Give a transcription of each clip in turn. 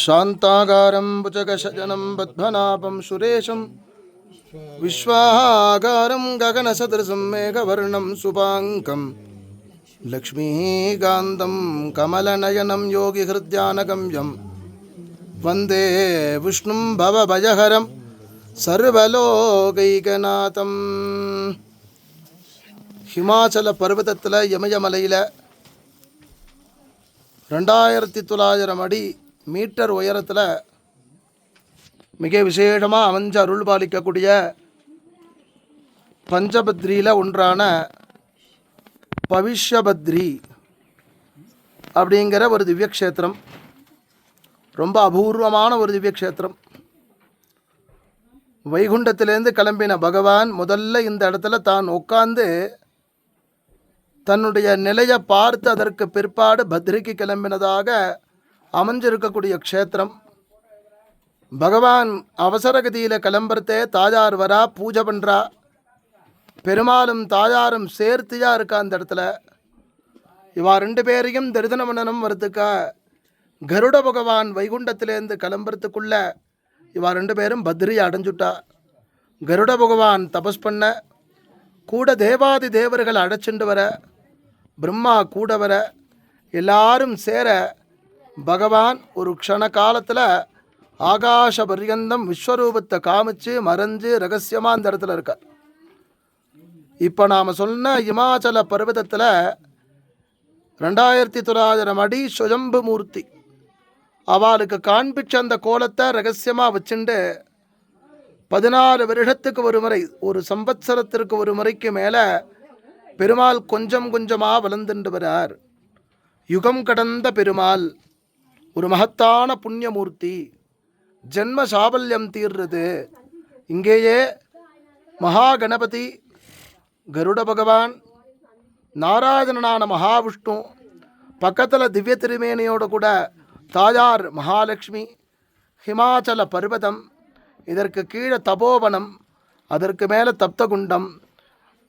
शान्ताकारं भुजगशजनं बद्भनाभं सुरेशं विश्वाकारं गगनसदृशं मेघवर्णं सुपाङ्कं लक्ष्मीकान्तं कमलनयनं योगिहृद्यानगम्यं वन्दे विष्णुं भवभयहरं சர்வலோகைகநாதம் ஹிமாச்சல பர்வதத்தில் இமயமலையில் ரெண்டாயிரத்தி தொள்ளாயிரம் அடி மீட்டர் உயரத்தில் மிக விசேஷமாக அமைஞ்ச அருள் பாலிக்கக்கூடிய பஞ்சபத்ரியில் ஒன்றான பவிஷ்யபத்ரி அப்படிங்கிற ஒரு திவ்யக்ஷேத்திரம். ரொம்ப அபூர்வமான ஒரு திவ்யக்ஷேத்திரம். வைகுண்டத்திலேருந்து கிளம்பின பகவான் முதல்ல இந்த இடத்துல தான் உட்காந்து தன்னுடைய நிலையை பார்த்து அதற்கு பிற்பாடு பத்ரிக்கு கிளம்பினதாக அமைஞ்சிருக்கக்கூடிய க்ஷேத்திரம். பகவான் அவசரகதியில் கிளம்புறதே தாயார் வரா பூஜை பண்ணுறா பெருமாளும் தாயாரும் சேர்த்தியாக இருக்கா அந்த இடத்துல. இவா ரெண்டு பேரையும் தரிசனம் பண்ணணும் வரதுக்கா கருட பகவான் வைகுண்டத்திலேருந்து கிளம்புறதுக்குள்ள இவா ரெண்டு பேரும் பத்ரியை அடைஞ்சுட்டா. கருட பகவான் தபஸ் பண்ண கூட தேவாதி தேவர்கள் அடைச்சிண்டு வர பிரம்மா கூட வர எல்லாரும் சேர பகவான் ஒரு க்ஷண காலத்தில் ஆகாஷ பரியந்தம் விஸ்வரூபத்தை காமிச்சு மறைஞ்சு ரகசியமாக அந்த இடத்துல இருக்கார். இப்போ நாம் சொன்ன இமாச்சல பர்வதத்தில் ரெண்டாயிரத்தி தொள்ளாயிரம் அடி சுயம்பு மூர்த்தி. அவளுக்கு காண்பிச்ச அந்த கோலத்தை ரகசியமாக வச்சுண்டு பதினாறு வருஷத்துக்கு ஒரு முறை ஒரு சம்பத்சரத்திற்கு ஒரு முறைக்கு மேலே பெருமாள் கொஞ்சம் கொஞ்சமாக வளர்ந்துண்டு வரார். யுகம் கடந்த பெருமாள் ஒரு மகத்தான புண்ணியமூர்த்தி ஜென்ம சாபல்யம் தீர்றது. இங்கேயே மகா கணபதி கருட பகவான் நாராயணனான மகாவிஷ்ணு பக்கத்தில் திவ்ய திருமேனியோடு கூட தாயார் மகாலட்சுமி ஹிமாச்சல பர்வதம் இதற்கு கீழே தபோவனம் அதற்கு மேலே தப்தகுண்டம்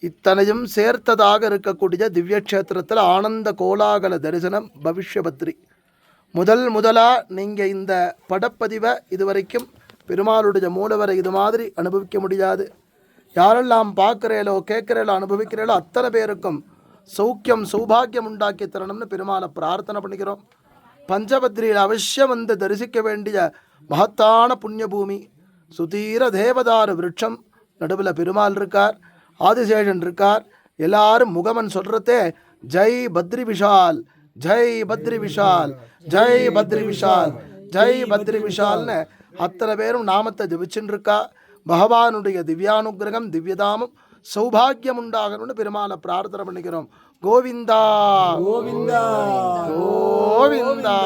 இத்தனையும் சேர்த்ததாக இருக்கக்கூடிய திவ்ய க்ஷேத்திரத்தில் ஆனந்த கோலாகல தரிசனம் பவிஷ்யபத்ரி. முதல் முதலாக நீங்கள் இந்த படப்பதிவை இதுவரைக்கும் பெருமாளுடைய மூலவரை இது மாதிரி அனுபவிக்க முடியாது. யாரெல்லாம் பார்க்குறேலோ கேட்குறேலோ அனுபவிக்கிறேலோ அத்தனை பேருக்கும் சௌக்கியம் சௌபாகியம் உண்டாக்கி தரணும்னு பெருமாளை பிரார்த்தனை பண்ணிக்கிறோம் பஞ்சபத்ரியில் அவசியம் வந்து தரிசிக்க வேண்டிய மகத்தான புண்ணிய பூமி சுதீர தேவதாரு விருட்சம் நடுவில் பெருமாள் இருக்கார். ஆதிசேஷன் இருக்கார். எல்லாரும் முகமன் சொல்கிறதே ஜெய் பத்ரி விஷால் ஜெய் பத்ரி விஷால் ஜெய் பத்ரி விஷால் ஜெய் பத்ரி விஷால்னு அத்தனை பேரும் நாமத்தை ஜபிச்சுட்டு இருக்கா பகவானுடைய திவ்யானுகிரகம் திவ்யதாமம் சௌபாகியம் உண்டாகணும்னு பெருமாளை பிரார்த்தனை பண்ணிக்கிறோம். கோவிந்தா! கோவிந்தா! கோவிந்தா!